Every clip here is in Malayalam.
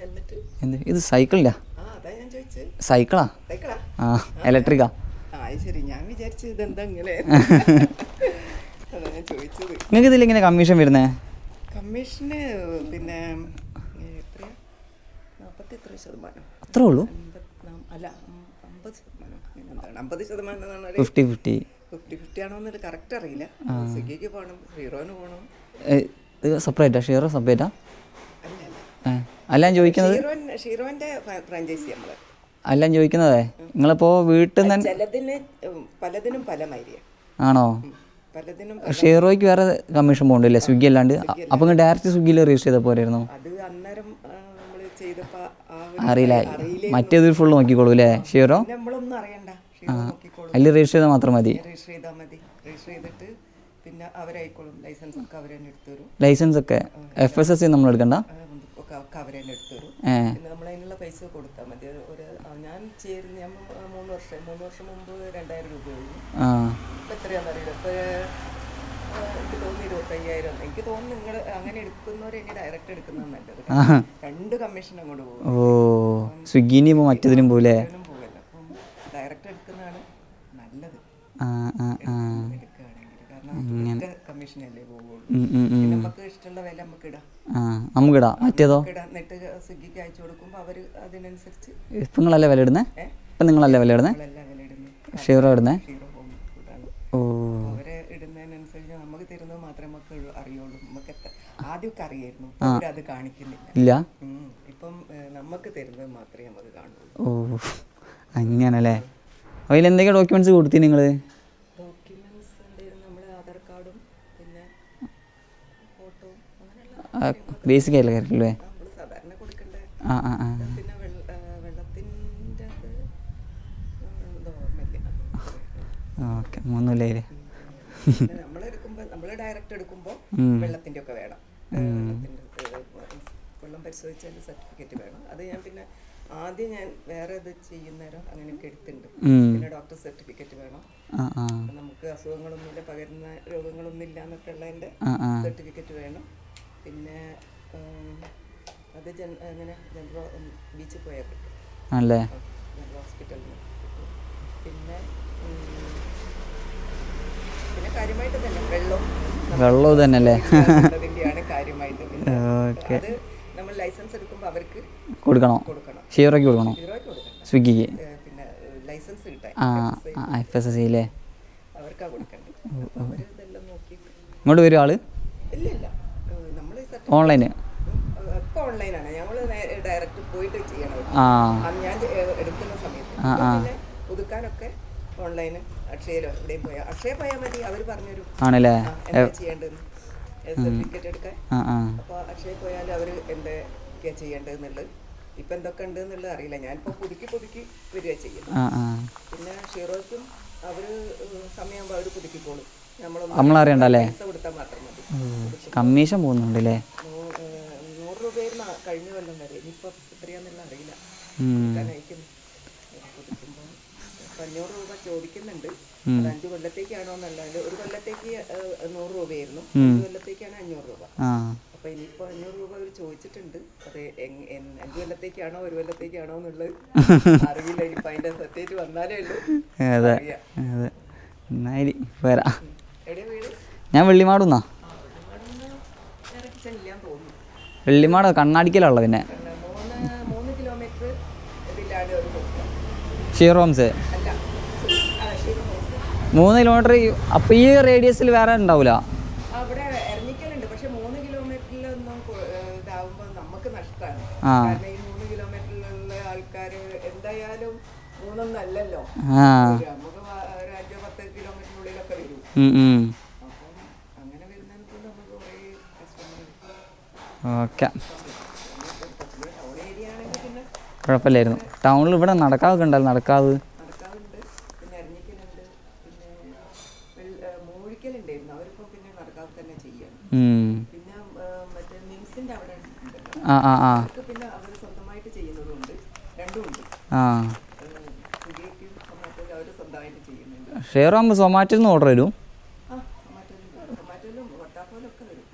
ഹെൽമെറ്റ് എന്ത്? ഇത് സൈക്കിളില്ല സൈക്കിളാ ആ ഇലക്ട്രിക്കാ നിങ്ങൾക്ക് ഇതിൽ എങ്ങനെ കമ്മീഷൻ വരുന്നേ? കമ്മീഷന് പിന്നെ അത്രേ ഉള്ളൂ? അല്ല അമ്പത് ശതമാനം. ഫിഫ്റ്റി ഫിഫ്റ്റി ഫിഫ്റ്റി ഫിഫ്റ്റി ആണോന്നൊരു കറക്റ്റ് അറിയില്ല. സ്വിഗ്ഗിക്ക് പോകണം ഹീറോന് പോകണം ഇത് സെപ്പറേറ്റാ ഷീറോ സെപ്പറേറ്റാ അല്ല അല്ല. അല്ല ഞാൻ ചോദിക്കുന്നത് ഷീറോന്റെ ഫ്രാഞ്ചൈസി നമ്മൾ. അല്ല ഞാൻ ചോദിക്കുന്നതേ നിങ്ങളിപ്പോ വീട്ടിൽ നിന്ന് ചിലതിന് പലതിനും പല മൈരിയ ആണോ? ഷീറോയ്ക്ക് വേറെ കമ്മീഷൻ പോകണ്ടല്ലേ? സ്വിഗ്ഗി അല്ലാണ്ട്? അപ്പൊ ഡയറക്റ്റ് സ്വിഗ്ഗിയിൽ രജിസ്റ്റർ ചെയ്ത പോരായിരുന്നു? അറിയില്ല. മറ്റേത് ഫുള്ള് നോക്കിക്കോളൂ അല്ലേ ഷീറോ അതിൽ രജിസ്റ്റർ ചെയ്താൽ മാത്രം മതി. രജിസ്റ്റർ ചെയ്തിട്ട് പിന്നെ അവരായിക്കോളും. ലൈസൻസ് ഒക്കെ അവർ തന്നെ എടുത്തു തരും. ലൈസൻസ് ഒക്കെ. എഫ് എസ് എസ് സി നമ്മൾ എടുക്കണ്ട? ആ, ഒക്കെ ഒക്കെ അവർ തന്നെ എടുത്തു തരും. പിന്നെ നമ്മൾ അതിനുള്ള പൈസ കൊടുത്താൽ മതി. ഒരു- ഞാൻ ചേരുന്ന ഞാൻ മൂ- മൂന്ന് വർഷം മൂന്ന് വർഷം മുമ്പ് രണ്ടായിരം ഇപ്പം എത്രയാണെന്നറിയില്ല എനിക്ക് തോന്നുന്നു ഇരുപത്തയ്യായിരം. എനിക്ക് തോന്നുന്നു നിങ്ങൾ അങ്ങനെ ഇനി ഡയറക്റ്റ് എടുക്കുന്നത് നല്ലത്. കാരണം രണ്ട് കമ്മീഷൻ അങ്ങോട്ട് പോകും. ഓ. സ്വിഗ്ഗിനി മറ്റേതിനും പോലെ ഡയറക്റ്റ് എടുക്കുന്നതാണ് നല്ലത് ആ ആ ആ എടുക്കുകയാണെങ്കിൽ കാരണം ഒറ്റ കമ്മീഷനല്ലേ പോകുള്ളൂ നമുക്ക് ഇഷ്ടമുള്ള വില നമുക്ക് ഇടാം. ആ നമുക്കിടാം മറ്റേതോ? ഇടാം. എന്നിട്ട് സ്വിഗ്ഗിക്ക് അയച്ചു കൊടുക്കുമ്പോൾ അവർ അതിനനുസരിച്ച് ഇപ്പം നിങ്ങളല്ലേ വില ഇടുന്നേ? ഏ? ഇപ്പം നിങ്ങളല്ലേ വില ഇടുന്നേ? ഷീറോ ഇടുന്നേ? ഓ. അവരെ ഇടുന്നതിനനുസരിച്ച് നമുക്ക് തരുന്നത് മാത്രമേ നമുക്ക് അറിയുള്ളൂ. നമുക്ക് ആദ്യമൊക്കെ അറിയായിരുന്നു. അത് കാണിക്കുന്നില്ല. ഇല്ല. ഇപ്പം നമുക്ക് തരുന്നത് മാത്രമേ നമുക്ക് കാണുള്ളൂ. ഓ. അങ്ങനല്ലേ? അതിൽ എന്തൊക്കെ ഡോക്യുമെന്റ്സ് കൊടുത്തി നിങ്ങൾ ബേസിക് ആയിട്ടുള്ള സാധാരണ കൊടുക്കേണ്ട? ആ ആ ആ. ഓക്കെ മൂന്നുമില്ലേ? നമ്മൾ ഡയറക്റ്റ് എടുക്കുമ്പോൾ വെള്ളത്തിന്റെ ഒക്കെ വേണം വെള്ളം പരിശോധിച്ചതിന്റെ സർട്ടിഫിക്കറ്റ് വേണം. അത് ഞാൻ പിന്നെ ആദ്യം ഞാൻ വേറെ ഇത് ചെയ്യുന്നേരം അങ്ങനെയൊക്കെ എടുത്തിട്ടുണ്ട്. പിന്നെ ഡോക്ടർ സർട്ടിഫിക്കറ്റ് വേണം. നമുക്ക് അസുഖങ്ങളൊന്നുമില്ല പകരുന്ന രോഗങ്ങളൊന്നും ഇല്ല എന്നൊക്കെയുള്ളതിന്റെ ആ ആ. സർട്ടിഫിക്കറ്റ് വേണം. പിന്നെ അത് അങ്ങനെ ജനറൽ ബീച്ചിൽ പോയാൽ കിട്ടും ആണല്ലേ? ജനറൽ ഹോസ്പിറ്റലിൽ പിന്നെ പിന്നെ കാര്യമായിട്ട് തന്നെ വെള്ളം. വെള്ളവും തന്നെ അല്ലേ കാര്യമായിട്ട് അത് ലൈസൻസ് എടുക്കുമ്പോൾ അവർക്ക് കൊടുക്കണോ? ഷെയറൊക്കെ കൊടുക്കണോ? സ്വിഗ്ഗിക്ക്? പിന്നെ ലൈസൻസ് കിട്ടാൻ എഫ് എസ് എസ് സിയിലെ അവർക്കാ കൊടുക്കണ്ടത്. ഇങ്ങോട്ട് വരും ആൾ. ഓൺലൈന്? ഓൺലൈനാണ്. ഞങ്ങൾ ഡയറക്റ്റ് പോയിട്ട് ചെയ്യണം ഞാൻ എടുക്കുന്ന സമയത്ത്. പുതുക്കാനൊക്കെ ഓൺലൈന് അക്ഷയയിലോ എവിടെയും പോയാൽ അക്ഷയ പോയാൽ മതി. അവർ പറഞ്ഞുതരും ആണല്ലേ? ചെയ്യേണ്ടതെന്ന്. സർട്ടിഫിക്കറ്റ് എടുക്കാൻ. അപ്പോൾ അക്ഷയ പോയാൽ അവർ എന്തൊക്കെയാ ചെയ്യേണ്ടതെന്നുള്ളത് ഇപ്പൊ എന്തൊക്കെ ഉണ്ട് എന്നുള്ളത് അറിയില്ല. ഞാനിപ്പോൾ പുതുക്കി പുതുക്കി വരിക ചെയ്യുന്നത് പിന്നെ ഷീറോയ്ക്കും അവർ സമയമാകുമ്പോൾ അവർ പുതുക്കിക്കോളും. നമ്മളറിയണ്ടല്ലേ? കമ്മീഷൻ പോകുന്നുണ്ടല്ലേ? നൂറ് രൂപയായിരുന്നു കഴിഞ്ഞ കൊല്ലം വരെ. ഇനിയിപ്പോ എത്രയാന്നുള്ള അറിയില്ല ഉം. കൊടുക്കാൻ അയക്കുന്നു കൊടുക്കുമ്പോൾ ഇപ്പം അഞ്ഞൂറ് രൂപ ചോദിക്കുന്നുണ്ട്. അത് അഞ്ച് കൊല്ലത്തേക്കാണോ എന്നല്ലാണ്ട് ഒരു കൊല്ലത്തേക്ക് നൂറ് രൂപയായിരുന്നു. അഞ്ച് കൊല്ലത്തേക്കാണ് അഞ്ഞൂറ് രൂപ. അപ്പൊ ഇനിയിപ്പോ അഞ്ഞൂറ് രൂപ അവർ ചോദിച്ചിട്ടുണ്ട്. അത് അഞ്ചു കൊല്ലത്തേക്കാണോ ഒരു കൊല്ലത്തേക്കാണോ എന്നുള്ളത് അറിയില്ല. ഇനിയിപ്പോ അതിന്റെ സത്യേറ്റ് വന്നാലേ ഉള്ളൂ. എന്നായി വരാ. ഞാൻ വെള്ളിമാടുന്നാ. വെള്ളിമാട് കണ്ണാടിക്കലുള്ള പിന്നെ. പിന്നെ മൂന്ന് മൂന്ന് കിലോമീറ്റർ ഇതിലാണ് ഒരു കൊടുക്കുക ഷീർ ഹോംസ് അല്ല ആ ശരി ഹൗസ്. മൂന്ന് കിലോമീറ്റർ അപ്പോൾ ഈ റേഡിയസിൽ വേറെ ഉണ്ടാവില്ല ആ. അപ്പം ഓക്കെ. കുഴപ്പമില്ലായിരുന്നു. ടൗണിൽ ഇവിടെ നടക്കാവൊക്കെ ഉണ്ടല്ലോ. നടക്കാവ് നടക്കാറുണ്ട് പിന്നെ എറങ്ങിക്കലുണ്ട് പിന്നെ വെള്ള- ഏഹ് മൂഴിക്കലുണ്ടായിരുന്നു പിന്നെ തന്നെ ചെയ്യാണ്. പിന്നെ മറ്റേ അവിടെ ആ ആ ആ. പിന്നെ അവർ സ്വന്തമായിട്ട് ചെയ്യുന്നതുണ്ട് രണ്ടുമുണ്ട് ആ. ഷെയർ സൊമാറ്റോയിൽ നിന്ന് ഓർഡർ വരും.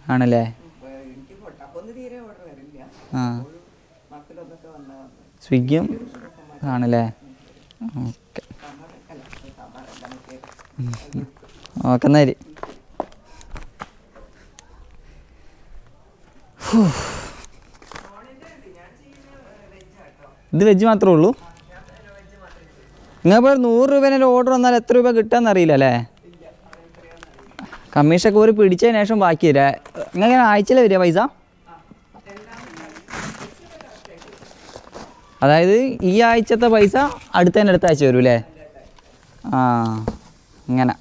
ആണല്ലേ? ആ. സ്വിഗ്ഗിയും ആണല്ലേ? ഓക്കെ. ഓക്കെ എന്നാൽ ഇത് വെജ് മാത്രമേ ഉള്ളൂ? നിങ്ങൾ നൂറ് രൂപേന്റെ ഓർഡർ വന്നാൽ എത്ര രൂപ കിട്ടാന്ന് അറിയില്ല അല്ലേ? കമ്മീഷൊക്കെ ഒരു പിടിച്ചതിന് ശേഷം ബാക്കി തരാ നിങ്ങൾ ആഴ്ചയിൽ വരിക പൈസ? അതായത് ഈ ആഴ്ചത്തെ പൈസ അടുത്തതിന്റെ അടുത്ത ആഴ്ച വരും അല്ലേ? ആ ഇങ്ങനെ.